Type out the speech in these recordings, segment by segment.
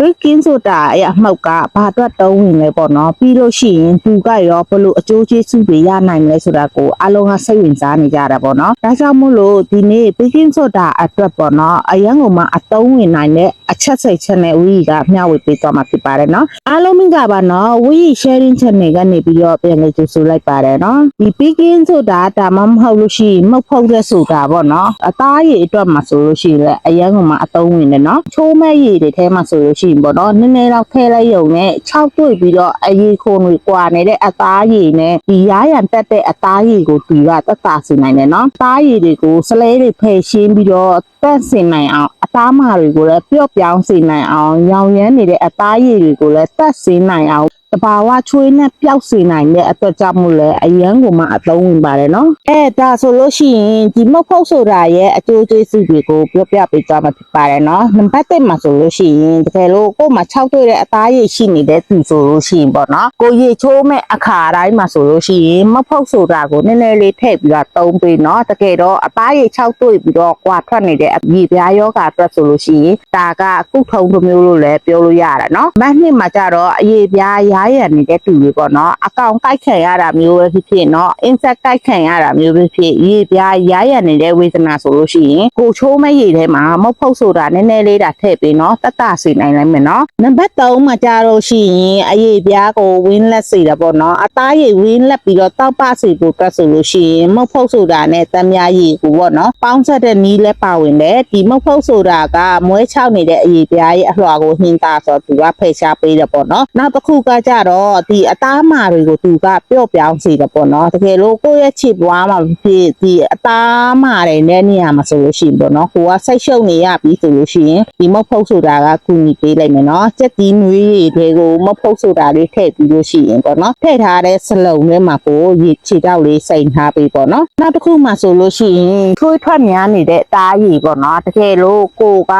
ဘေးကင်းဆိုတာရဲ့အမှောက်ကဘာအတွက်တုံးဝင်လဲပေါ့နော်ပြီးလို့ရှိရင်သူကရောဘလို့အကျိုးကျေးဇူးတွေရနိုင်လဲဆိုတာကိုအလုံးကစိတ်ဝင်စားနေကြတာပေါ့နော်ဒါကြောင့်မို့လို့ဒီနေ့ဘေးကင်းဆိုတာအတွက်ပေါ့နော်အရန်ကုန်မှာအတုံးဝင်နိုင်တဲ့အချက်စိတ်ချက်နဲ့ဝီကမျှဝေပေးသွားမှာဖြစ်ပါတယ်နော်အားလုံးမင်္ဂလာပါနော်ဝီ sharing channel ကနေပြီးတော့ပြန်လေးကြိုဆိုလိုက်ပါတယ်နော်ဒီဘေးကင်းဆိုတာဒါမှမဟုတ်လို့ရှိရင်မဟုတ်ဖို့တဲ့ဆိုတာပေါ့နော်အသားရည်အတွက်မှာဆိုလို့ရှိရင်လည်းအရန်ကုန်မှာအတုံးဝင်တယ်နော်ချိုးမဲ့ရည်တွေထဲမှာဆိုလို့ရှိရင်ပေါ့နော်နည်းနည်းတော့ခဲလိုက်ရုံနဲ့6တွေ့ပြီးတော့အရေးခုံတွေကွာနေတဲ့အသားရည်နဲ့ဒီရားရံတက်တဲ့အသားရည်ကိုသူကတက်တာစီနိုင်တယ်နော်အသားရည်တွေကိုစလဲတွေဖယ်ရှင်းပြီးတော့တက်စင်နိုင်အောင်အသားမာတွေကိုလည်းပျော့ပြောင်းစေနိုင်အောင်ညောင်ရမ်းနေတဲ့အသားရည်တွေကိုလည်းတက်စင်နိုင်အောင် တဘာဝချွေးနဲ့ပျောက်စေနိုင်တဲ့အတွက်ကြောင့်မို့လဲအရန်ကိုမှအသုံးဝင်ပါတယ်နော်အဲဒါဆိုလို့ရှိရင်ဒီမုတ်ဖုတ်ဆိုတာရဲ့အကျိုးကျေးဇူးတွေကိုပြောပြပေးကြမှာဖြစ်ပါတယ်နော်နံပါတ်1မှာဆိုလို့ရှိရင်တကယ်လို့ကိုယ်မှာ6တွေ့တဲ့အသားရည်ရှိနေတဲ့သူဆိုလို့ရှိရင်ပေါ့နော်ကိုရေချိုးမဲ့အခါတိုင်းမှာဆိုလို့ရှိရင်မုတ်ဖုတ်ဆိုတာကိုနည်းနည်းလေးထည့်ပြီးတော့သုံးပေးနော်တကယ်တော့အသားရည်6တွေ့ပြီးတော့ကွာထွက်နေတဲ့အရေပြားယောဂအတွက်ဆိုလို့ရှိရင်ဒါကကုထုံတစ်မျိုးလို့လည်းပြောလို့ရတယ်နော်မတ်နှစ်မှာကြတော့အရေပြားရားရံနေတဲ့သူတွေပေါ့နော်အကောင်ကိုက်ခံရတာမျိုးပဲဖြစ်ဖြစ်နော် insect ကိုက်ခံရတာမျိုးပဲဖြစ်ရေပြားရားရံနေတဲ့ဝေဒနာဆိုလို့ရှိရင်ကိုချိုးမဲ့ရေထဲမှာမုတ်ဖုတ်ဆိုတာနည်းနည်းလေးတာထည့်ပေးနော်တတ်တာစေနိုင်လိုက်မယ်နော်နံပါတ်3မှာကြတော့ရှိရင်အရေပြားကိုဝင်းလက်စေတာပေါ့နော်အသားရည်ဝင်းလက်ပြီးတော့တောက်ပစေဖို့အတွက်ဆိုလို့ရှိရင်မုတ်ဖုတ်ဆိုတာနဲ့တမ်းများရည်ကိုပေါ့နော်ပေါင်းဆက်တဲ့နီးလဲပါဝင်တယ်ဒီမုတ်ဖုတ်ဆိုတာကမွဲချောက်နေတဲ့အရေပြားရဲ့အလွှာကိုနှင်းတာဆိုတော့သူကဖယ်ရှားပေးတယ်ပေါ့နော်နောက်တစ်ခုကကြတော့ဒီအသားမာတွေကိုသူကပျော့ပြောင်းစေတယ်ပေါ့နော်တကယ်လို့ကိုယ့်ရဲ့ခြေပွားမှာဖြစ်ဒီအသားမာတွေနဲ့နေရာမှာဆိုလို့ရှိရင်ပေါ့နော်ကိုကစိတ်ရှုပ်နေရပြီဆိုလို့ရှိရင်ဒီမုတ်ဖုတ်ဆိုတာကကူညီပေးလိုက်မယ်နော်စက်တီးနွေးတွေကိုမုတ်ဖုတ်ဆိုတာလေးထည့်ပြီးလို့ရှိရင်ပေါ့နော်ထည့်ထားတဲ့စလုံးထဲမှာကိုရေခြေတောက်လေးစိန်ထားပေးပေါ့နော်နောက်တစ်ခုမှဆိုလို့ရှိရင်ထွေးထွက်များနေတဲ့အသားရည်ပေါ့နော်တကယ်လို့ကိုက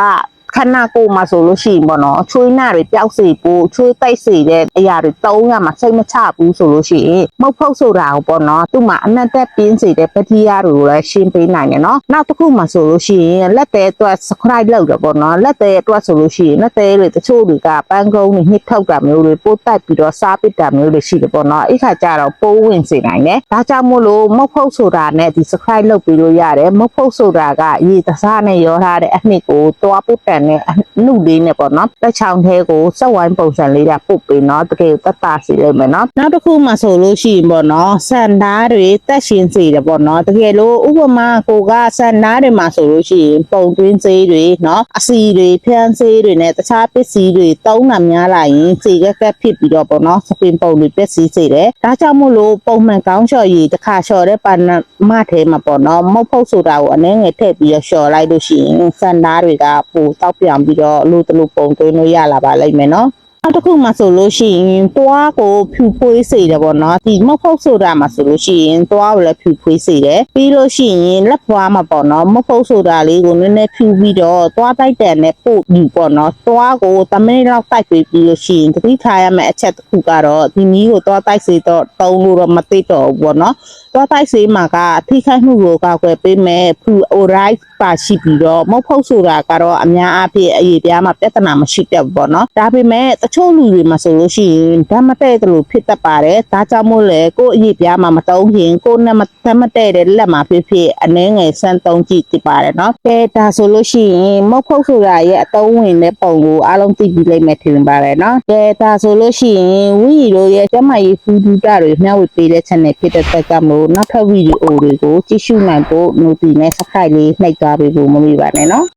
ခဏကိုယ်မှာဆိုလို့ရှိရင်ပေါ့နော်ချွေးနာတွေပျောက်စေဖို့ချွေးတိုက်စေတဲ့အရာတွေတုံးရမှာစိတ်မချဘူးဆိုလို့ရှိရင်မုတ်ဖုတ်ဆိုတာကိုပေါ့နော်သူ့မှာအနက်တက်ပြင်းစေတဲ့ပတိယာတွေကိုလည်းရှင်းပေးနိုင်တယ်နော်နောက်တစ်ခုမှဆိုလို့ရှိရင်လက်သေးအတွက် subscribe လုပ်တယ်ပေါ့နော်လက်သေးအတွက်ဆိုလို့ရှိရင်လက်သေးတွေတချို့တွေကပန်းကုန်းတွေနှစ်ထုတ်တာမျိုးတွေပိုးတိုက်ပြီးတော့စားပစ်တာမျိုးတွေရှိတယ်ပေါ့နော်အဲ့ခါကျတော့ပိုးဝင်စေနိုင်တယ်ဒါကြောင့်မို့လို့မုတ်ဖုတ်ဆိုတာနဲ့ဒီ subscribe လုပ်ပြီးလို့ရတယ်မုတ်ဖုတ်ဆိုတာကရေတစားနဲ့ရောထားတဲ့အနှစ်ကိုတွားပုတ်တန်နဲ့အနှုတ်လေးနဲ့ပေါ့နော်လက်ချောင်းသေးကိုစက်ဝိုင်းပုံစံလေးကပုတ်ပေးနော်တကယ်တတ်တာစီလိုက်မယ်နော်နောက်တစ်ခုမှဆိုလို့ရှိရင်ပေါ့နော်စန်သားတွေတက်ရှင်စေတယ်ပေါ့နော်တကယ်လို့ဥပမာကိုကစန်သားတွေမှာဆိုလို့ရှိရင်ပုံတွင်းစေးတွေနော်အစီတွေဖြန်းစေးတွေနဲ့တခြားပစ္စည်းတွေတုံးတာများလာရင်စေကက်ကက်ဖြစ်ပြီးတော့ပေါ့နော်စပင်ပုံတွေပစ္စည်းစေတယ်ဒါကြောင့်မို့လို့ပုံမှန်ကောင်းလျှော်ရည်တစ်ခါလျှော်တဲ့ပန်မထဲမှာပေါ့နော်မုတ်ဖုတ်ဆိုတာကိုအနည်းငယ်ထည့်ပြီးတော့လျှော်လိုက်လို့ရှိရင်စန်သားတွေကပိုတောက်ပြောင်ပြီးတော့လို့တလို့ပုံသွင်းလို့ရလာပါလိမ့်မယ်နော် နောက်တစ်ခုမှဆိုလို့ရှိရင်တွားကိုဖြူဖွေးစေတယ်ပေါ့နော်ဒီမုတ်ဖုတ်ဆိုတာမှာဆိုလို့ရှိရင်တွားကိုလည်းဖြူဖွေးစေတယ်ပြီးလို့ရှိရင်လက်ဖွားမှာပေါ့နော်မုတ်ဖုတ်ဆိုတာလေးကိုနည်းနည်းဖြူပြီးတော့တွားတိုက်တယ်နဲ့ပို့ပြီးပေါ့နော်တွားကို10မိနစ်လောက်တိုက်ပြီးပြီးလို့ရှိရင်တတိထားရမယ့်အချက်တစ်ခုကတော့ဒီမီးကိုတွားတိုက်စေတော့တုံးလို့တော့မသိတော့ဘူးပေါ့နော်တွားတိုက်စေမှာကထိခိုက်မှုကိုကောက်ွယ်ပေးမယ်ဖူအိုရိုက်ပါရှိပြီးတော့မုတ်ဖုတ်ဆိုတာကတော့အများအားဖြင့်အရေးပြားမှာပြဿနာမရှိတတ်ဘူးပေါ့နော်ဒါပေမဲ့တချို့လူတွေမှာဆိုလို့ရှိရင်ဓာတ်မတဲ့တယ်လို့ဖြစ်တတ်ပါတယ်ဒါကြောင့်မို့လဲကိုယ့်အရေးပြားမှာမတုံးရင်ကိုယ်နဲ့မဓာတ်မတဲ့တဲ့လက်မှာဖြစ်ဖြစ်အနှဲငယ်ဆန်းတုံးကြည့်တိပါတယ်နော်ကဲဒါဆိုလို့ရှိရင်မုတ်ဖုတ်ဆိုတာရဲ့အတုံးဝင်တဲ့ပုံကိုအားလုံးသိပြီးလိမ့်မယ်ထင်ပါတယ်နော်ကဲဒါဆိုလို့ရှိရင်ဝီရီတို့ရဲ့ကျမကြီးဖူးဒူတာတွေမျှဝေပေးတဲ့ channel ဖြစ်တဲ့အတွက်ကြောင့်မို့နောက်ထပ်ဗီဒီယိုတွေကိုကြည့်ရှုနိုင်ဖို့ notification နဲ့ subscribe လေးနှိပ်သွားပေးဖို့မမေ့ပါနဲ့နော်